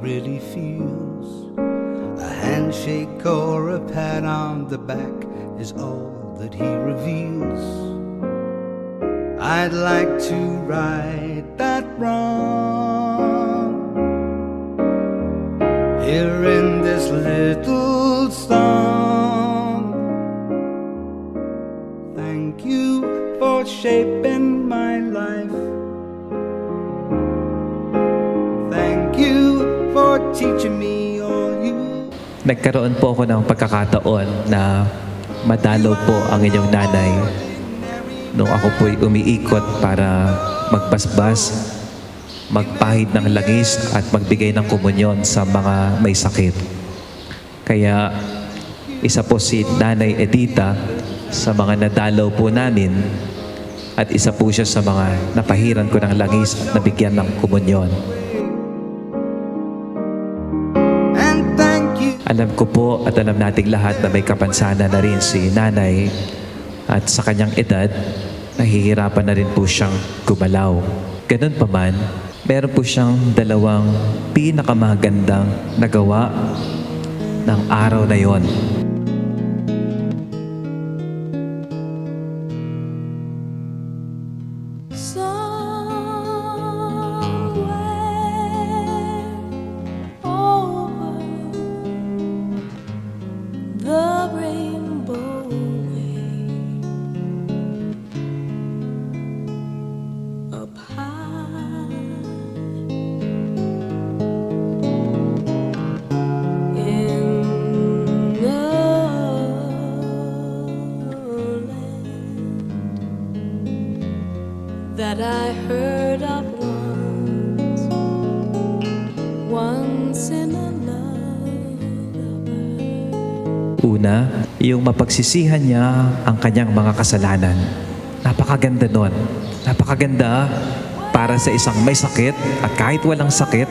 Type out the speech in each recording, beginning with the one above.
really feels. A handshake or a pat on the back is all that he reveals. I'd like to right that wrong here in this little song. Thank you for shaping teaching me all you Nagkaroon po ako ng pagkakataon na madalaw po ang inyong nanay nung ako po'y umiikot para magbasbas, magpahid ng langis at magbigay ng komunyon sa mga may sakit. Kaya isa po si Nanay Edita sa mga nadalaw po namin at isa po siya sa mga napahiran ko ng langis at nabigyan ng komunyon. Alam ko po at alam nating lahat na may kapansanan na rin si nanay at sa kanyang edad, nahihirapan na rin po siyang gumalaw. Ganun pa man, meron po siyang dalawang pinakamagandang nagawa ng araw na yon. Una, yung mapagsisihan niya ang kanyang mga kasalanan. Napakaganda nun. Napakaganda para sa isang may sakit at kahit walang sakit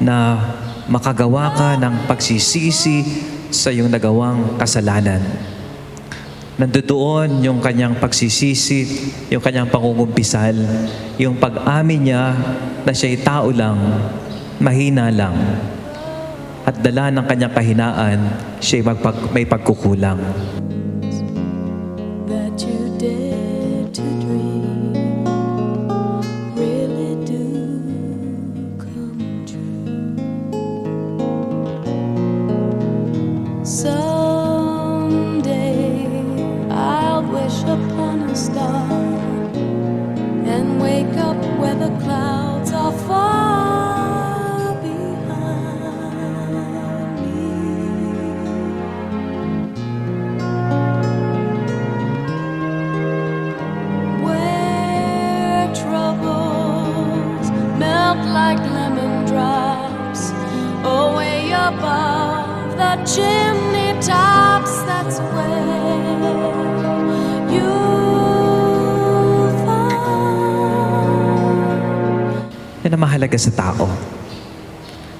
na makagawa ka ng pagsisisi sa iyong nagawang kasalanan. Nandoon yung kanyang pagsisisi, yung kanyang pangungumpisal, yung pag-amin niya na siya'y tao lang, mahina lang, at dala ng kanyang kahinaan, siya'y magpag, may pagkukulang. Yan ang mahalaga sa tao.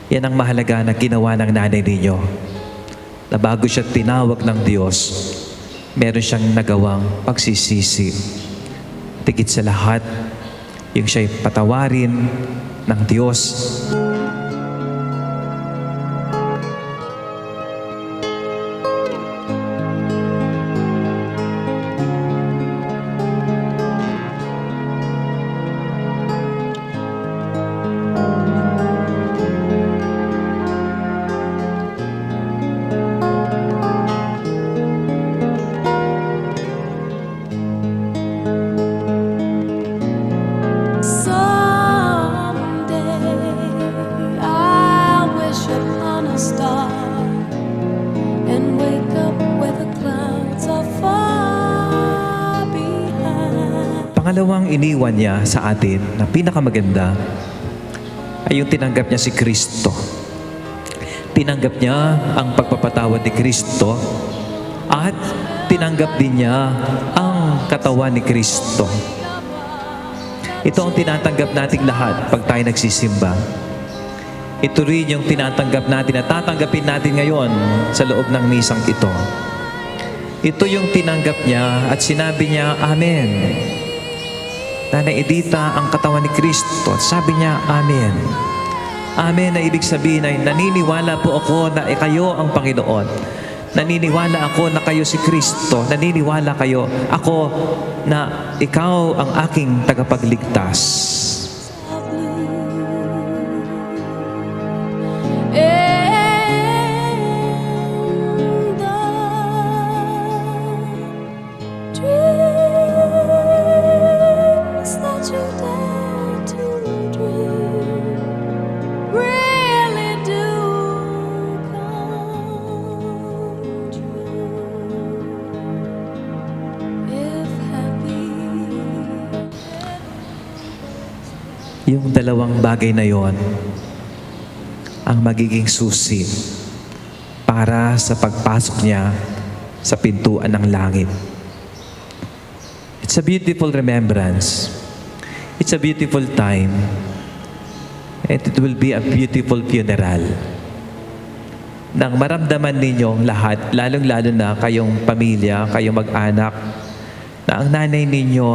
Yan ang mahalaga na ginawa ng nanay ninyo. Na bago siya tinawag ng Diyos, meron siyang nagawang pagsisisi. Tigit sa lahat, yung siya'y patawarin ng Diyos Someday iniwan niya sa atin na pinakamaganda ay yung tinanggap niya si Kristo. Tinanggap niya ang pagpapatawad ni Kristo at tinanggap din niya ang katawan ni Kristo. Ito ang tinatanggap nating lahat pag tayo nagsisimba. Ito rin yung tinatanggap natin at tatanggapin natin ngayon sa loob ng misang ito. Ito yung tinanggap niya at sinabi niya, Amen. Nanay Edita ang katawan ni Kristo. Sabi niya, Amen. Amen na ibig sabihin ay naniniwala po ako na eh, kayo ang Panginoon. Naniniwala ako na kayo si Kristo. Naniniwala kayo ako na ikaw ang aking tagapagligtas. Yung dalawang bagay na yon ang magiging susi para sa pagpasok niya sa pintuan ng langit. It's a beautiful remembrance. It's a beautiful time. And it will be a beautiful funeral. Nang maramdaman ninyong lahat, lalong-lalo na kayong pamilya, kayong mag-anak, na ang nanay ninyo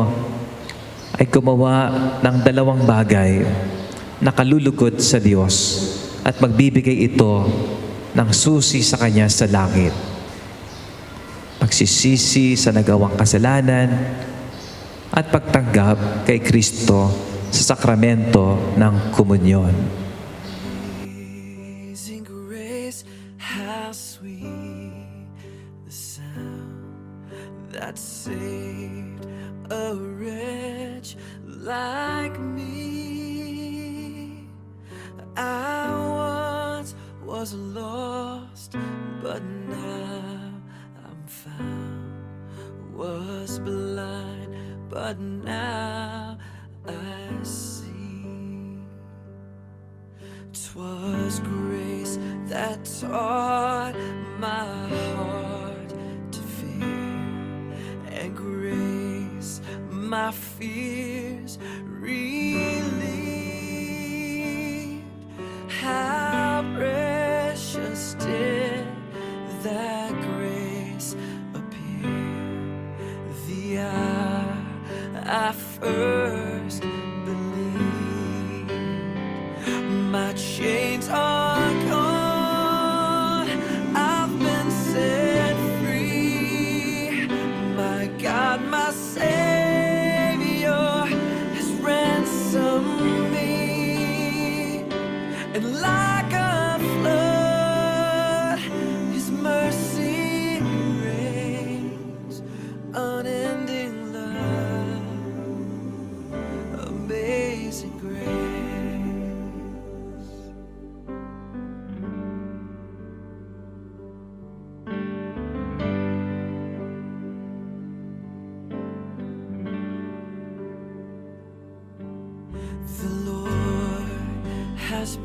ay gumawa ng dalawang bagay na kalulugod sa Diyos at magbibigay ito ng susi sa Kanya sa langit. Pagsisisi sa nagawang kasalanan at pagtanggap kay Kristo sa sakramento ng komunyon. 'Twas grace that taught my heart to fear, and grace my fears relieved.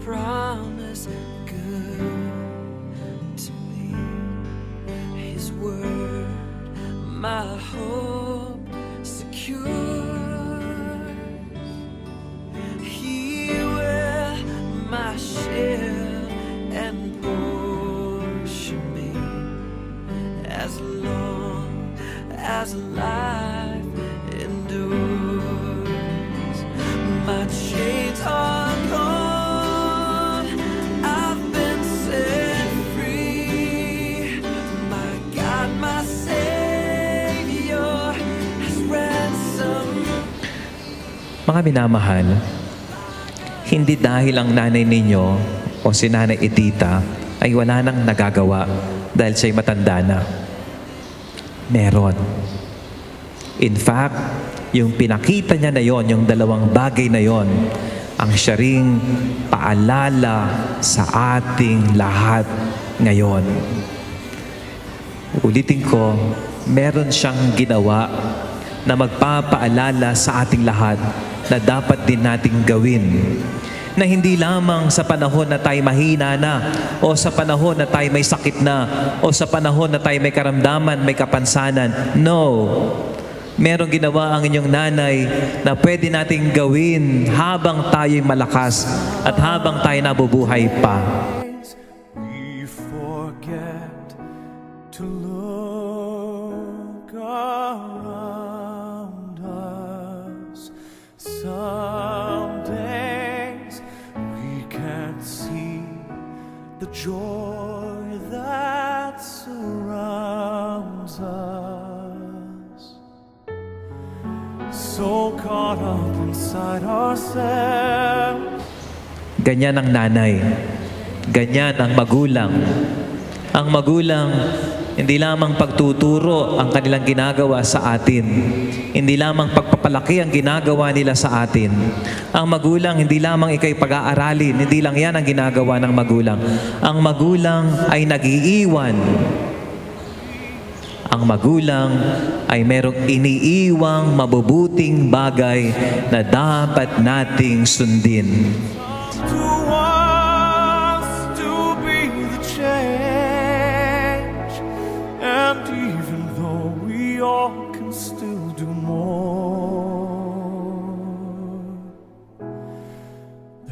promise. Mga minamahal, hindi dahil ang nanay ninyo o si Nanay Edita ay wala nang nagagawa dahil siya'y matanda na. Meron. In fact, yung pinakita niya na yon, yung dalawang bagay na yon, ang siya ring paalala sa ating lahat ngayon. Ulitin ko, meron siyang ginawa na magpapaalala sa ating lahat na dapat din nating gawin. Na hindi lamang sa panahon na tayo mahina na, o sa panahon na tayo may sakit na, o sa panahon na tayo may karamdaman, may kapansanan. No. Merong ginawa ang inyong nanay na pwede nating gawin habang tayo'y malakas at habang tayo nabubuhay pa. Some days we can't the joy that surrounds us. So caught up inside ourselves. Ganyan ang nanay. Ganyan ang magulang. Ang magulang, hindi lamang pagtuturo ang kanilang ginagawa sa atin. Hindi lamang pagpapalaki ang ginagawa nila sa atin. Ang magulang, hindi lamang ikay pag-aaralin. Hindi lang yan ang ginagawa ng magulang. Ang magulang ay nag-iiwan. Ang magulang ay merong iniiwang mabubuting bagay na dapat nating sundin.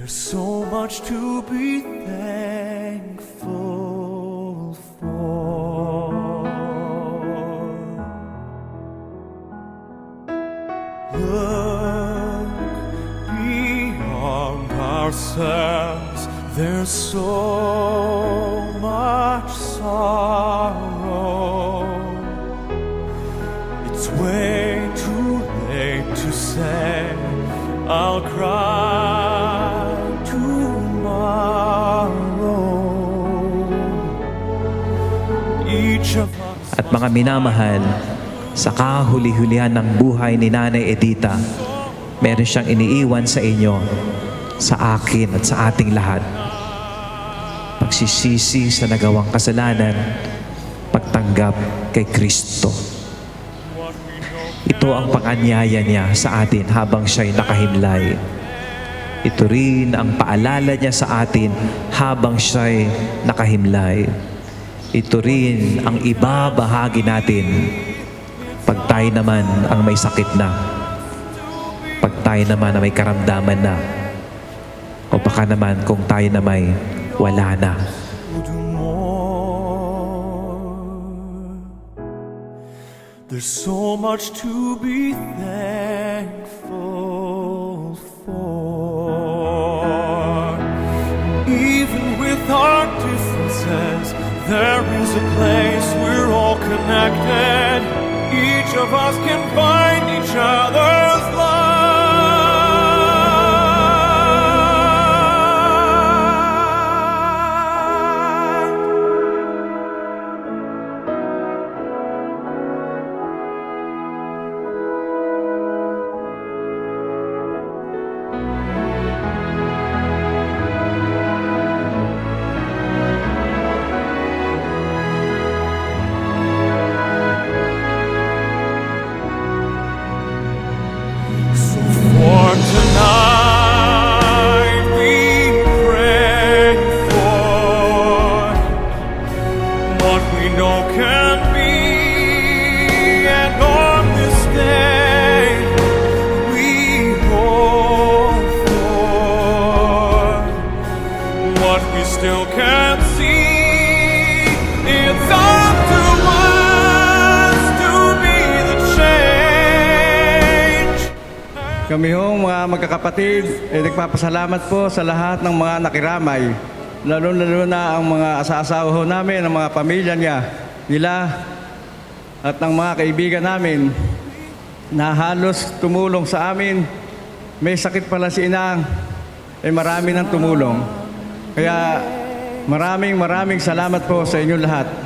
There's so much to be thankful for. Look beyond ourselves. There's so much sorrow. It's way too late to say, I'll cry mga minamahal, sa kahuli-hulihan ng buhay ni Nanay Edita, meron siyang iniiwan sa inyo, sa akin at sa ating lahat. Pagsisisi sa nagawang kasalanan, pagtanggap kay Kristo. Ito ang panganyaya niya sa atin habang siya'y nakahimlay. Ito rin ang paalala niya sa atin habang siya'y nakahimlay. Ito rin ang ibabahagi natin pag tayo naman ang may sakit na. Pag tayo naman ang may karamdaman na. O baka naman kung tayo na may wala na. There's so much to be thankful a place we're all connected. Each of us can find each other's Kami ho mga magkakapatid, eh, nagpapasalamat po sa lahat ng mga nakiramay. Lalo-lalo na ang mga asa-asawa ho namin, ang mga pamilya niya, nila, at ng mga kaibigan namin na halos tumulong sa amin. May sakit pala si Inang, eh marami nang tumulong. Kaya maraming maraming salamat po sa inyo lahat.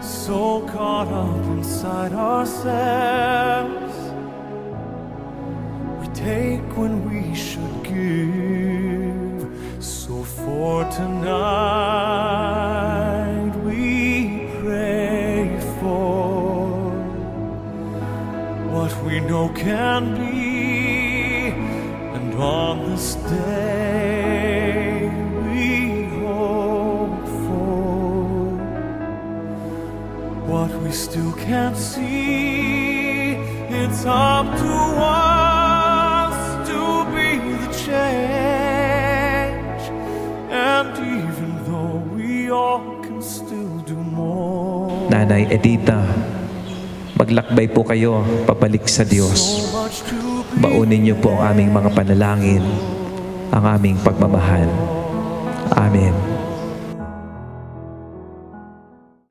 So caught up inside ourselves. We take when we should give. So for tonight we pray for what we know can be, and on what we still can't see. It's up to us to be the change. And even though we all can still do more. Nanay Edita, maglakbay po kayo pabalik sa Diyos. Baunin niyo po ang aming mga panalangin, ang aming pagmamahal. Amen.